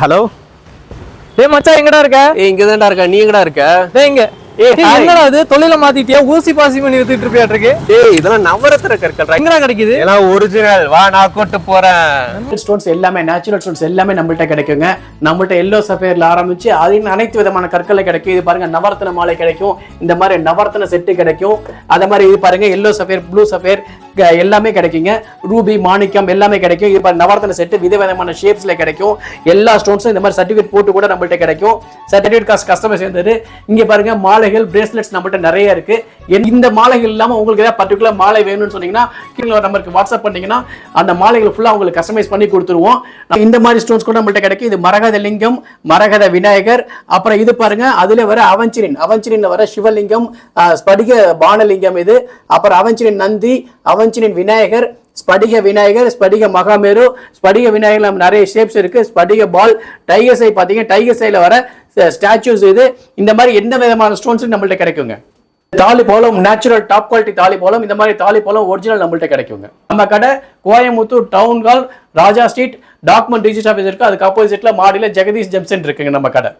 Hello டேய் மச்சான் எங்கடா இருக்க? ஏய் இங்க தான்டா இருக்க. நீ எங்கடா இருக்க? டேய் இங்க. ஏய், டேய். என்னடா இது? தொழில மாத்திட்டியா? ஊசி பாசி பண்ணி வித்துட்டு இருப்பியாட்டிருக்கு ஏய் இதெல்லாம் நவரத்தின கற்கள் எங்கடா கிடைக்குது? எல்லாம் ஒரிஜினல் வா நான் கூட்டு போறேன். ஸ்டோன்ஸ் எல்லாமே நேச்சுரல் ஸ்டோன்ஸ் எல்லாமே நம்மள்ட்ட கிடைக்குங்க. நம்மள்ட்ட எல்லோ சஃபேர்ல ஆரம்பிச்சு அதில் அனைத்து விதமான கற்களை கிடைக்கும். இது பாருங்க நவரத்ன மாலை கிடைக்கும். இந்த மாதிரி நவரத்ன செட்டு கிடைக்கும். அதே மாதிரி இது பாருங்க எல்லோ சஃபேர் ப்ளூ சஃபேர் எல்லாமே கிடைக்குங்க. ரூபி மாணிக்கம் எல்லாமே கிடைக்கும். இது பாருங்க செட்டு விதவிதமான ஷேப்ஸில் கிடைக்கும். எல்லா ஸ்டோன்ஸும் இந்த மாதிரி சர்டிஃபிகேட் போட்டு கூட நம்மள்ட்ட கிடைக்கும். சர்டிஃபிகேட் காஸ்ட் கஸ்டமர் சேர்ந்தது. இங்கே பாருங்கள் மாலைகள் பிரேஸ்லெட்ஸ் நம்மள்ட்ட நிறைய இருக்குது இந்த மாலைகள் இல்லாம உங்களுக்கு ஏதாவது பர்டிகுலர் மாலை வேணும்னு சொன்னீங்கன்னா கீழே நம்பருக்கு வாட்ஸ்அப் பண்ணீங்கன்னா அந்த மாலைகள் ஃபுல்லா உங்களுக்கு கஸ்டமைஸ் பண்ணி கொடுத்துருவோம். இந்த மாதிரி ஸ்டோன்ஸ் கூட நம்மள்ட்ட கிடைக்கும். இது மரகத லிங்கம் மரகத விநாயகர். அப்புறம் இது பாருங்க அதுல வர அவஞ்சிரின் அவஞ்சிரின் வர சிவலிங்கம் ஸ்படிக பானலிங்கம் இது. அப்புறம் அவஞ்சிரின் நந்தி அவஞ்சிரின் விநாயகர் ஸ்படிக விநாயகர் ஸ்படிக மகாமேரு. ஸ்படிக விநாயகர்ல நிறைய ஷேப்ஸ் இருக்கு. ஸ்படிக பால் டைகர் சை பாத்தீங்க டைகர் சைல வர ஸ்டாச்சூஸ் இது. இந்த மாதிரி எந்த விதமான ஸ்டோன்ஸும் நம்மள்ட்ட கிடைக்குங்க? தாலி போலம் நேச்சுரல் டாப் குவாலிட்டி தாலி போலம் இந்த மாதிரி தாலி போலம் ஒரிஜினல் நம்மள்ட்ட கிடைக்குங்க. நம்ம கடை Coimbatore town hall Raja street document digit office இருக்கு. அதுக்கு ஆப்போசிட்ல மாடியில ஜெகதீஷ் ஜெம்சன் இருக்குங்க நம்ம கடை.